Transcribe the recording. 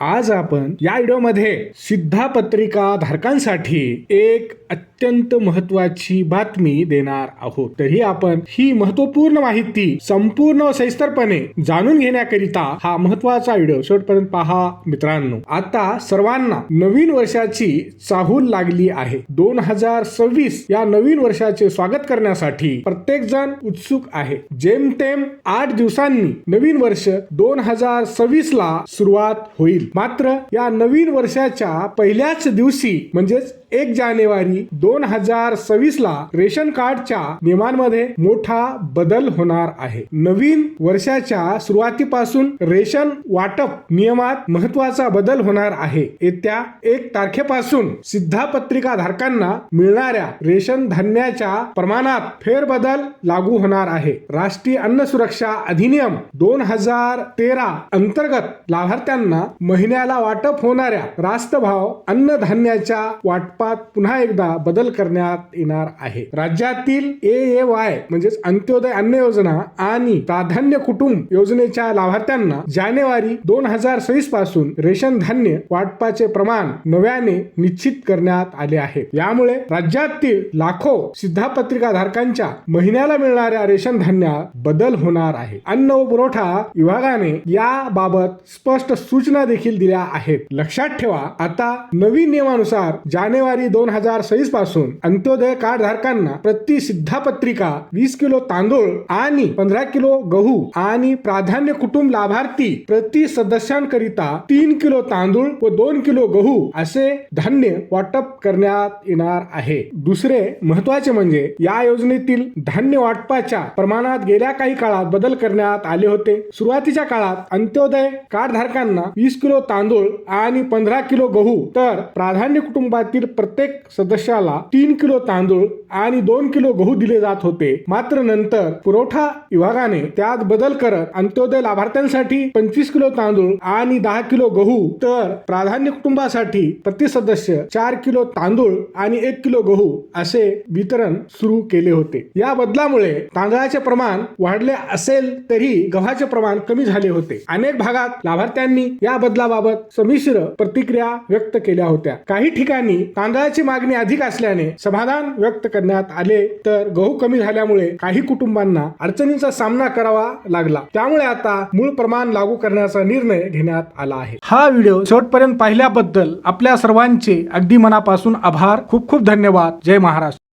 आज आपण या व्हिडिओमध्ये सिद्धापत्रिका धारकांसाठी एक अत्यंत महत्वाची बातमी देणार आहोत. तरी आपण ही महत्त्वपूर्ण माहिती संपूर्ण व सविस्तरपणे जाणून घेण्याकरिता हा महत्त्वाचा व्हिडिओ शेवटपर्यंत पहा मित्रांनो. आता सर्वांना नवीन वर्षाची चाहूल लागली आहे. दोन हजार सव्वीस या नवीन वर्षाचे स्वागत करण्यासाठी प्रत्येक जण उत्सुक आहे. जेमतेम आठ दिवसांनी नवीन वर्ष दोन हजार सव्वीस ला सुरुवात होईल. मात्र या नवीन वर्षाच्या पहिल्याच दिवशी म्हणजेच एक जानेवारी दोन हजार सव्वीस ला रेशन कार्डच्या नियमांमध्ये मोठा बदल होणार आहे. नवीन वर्षाच्या सुरुवातीपासून रेशन वाटप नियमात महत्त्वाचा बदल होणार आहे. येत्या एक तारखेपासून सिद्धापत्रिका धारकांना मिळणाऱ्या रेशन धान्याच्या प्रमाणात फेरबदल लागू होणार आहे. राष्ट्रीय अन्न सुरक्षा अधिनियम दोन हजार तेरा अंतर्गत लाभार्थ्यांना महिन्याला वाटप होणाऱ्या रास्त भाव अन्नधान्याच्या वाटपात पुन्हा एकदा बदल करण्यात येणार आहे. राज्यातील ए ए वाय म्हणजेच अंत्योदय अन्न योजना आणि प्राधान्य कुटुंब योजनेच्या लाभार्थ्यांना जानेवारी दोन हजार सव्वीसपासून रेशन धान्य वाटपाचे प्रमाण नव्याने निश्चित करण्यात आले आहे. यामुळे राज्यातील लाखो सिद्धापत्रिका धारकांच्या महिन्याला मिळणाऱ्या रेशन धान्यात बदल होणार आहे. अन्न व पुरवठा विभागाने याबाबत स्पष्ट सूचना देखील दिल्या आहेत. लक्षात ठेवा आता नवीन नियमानुसार जानेवारी दोन हजार सव्वीसपासून अंत्योदय कार्ड धारकांना प्रति सिद्धापत्रिका वीस किलो तांदूळ आणि पंधरा किलो गहू आणि प्राधान्य कुटुंब लाभार्थी प्रति सदस्यांकरिता तीन किलो तांदूळ व दोन किलो गहू असे धान्य वाटप करण्यात येणार आहे. दुसरे महत्त्वाचे म्हणजे या योजनेतील धान्य वाटपाच्या प्रमाणात गेल्या काही काळात बदल करण्यात आले होते. सुरुवातीच्या काळात अंत्योदय कार्ड धारकांना वीस किलो तांदूळ आणि पंधरा किलो गहू तर प्राधान्य कुटुंबातील प्रत्येक सदस्याला तीन किलो तांदूळ आणि दोन किलो गहू दिले जात होते. मात्र नंतर पुरवठा विभागाने त्यात बदल करत अंत्योदय लाभार्थ्यांसाठी पंचवीस किलो तांदूळ आणि दहा किलो गहू तर प्राधान्य कुटुंबासाठी प्रति सदस्य चार किलो तांदूळ आणि एक किलो गहू असे वितरण सुरू केले होते. या बदलामुळे तांदळाचे प्रमाण वाढले असेल तरी गव्हाचे प्रमाण कमी झाले होते. अनेक भागात लाभार्थ्यांनी या बदलाबाबत संमिश्र प्रतिक्रिया व्यक्त केल्या होत्या. काही ठिकाणी तांदळाची मागणी अधिक असल्याने समाधान व्यक्त करण्यात आले तर गहू कमी झाल्यामुळे काही कुटुंबांना अडचणीचा सामना करावा लागला. त्यामुळे आता मूळ प्रमाण लागू करण्याचा निर्णय घेण्यात आला आहे. हा व्हिडिओ शेवटपर्यंत पाहिल्याबद्दल आपल्या सर्वांचे अगदी मनापासून आभार. खूप खूप धन्यवाद. जय महाराष्ट्र.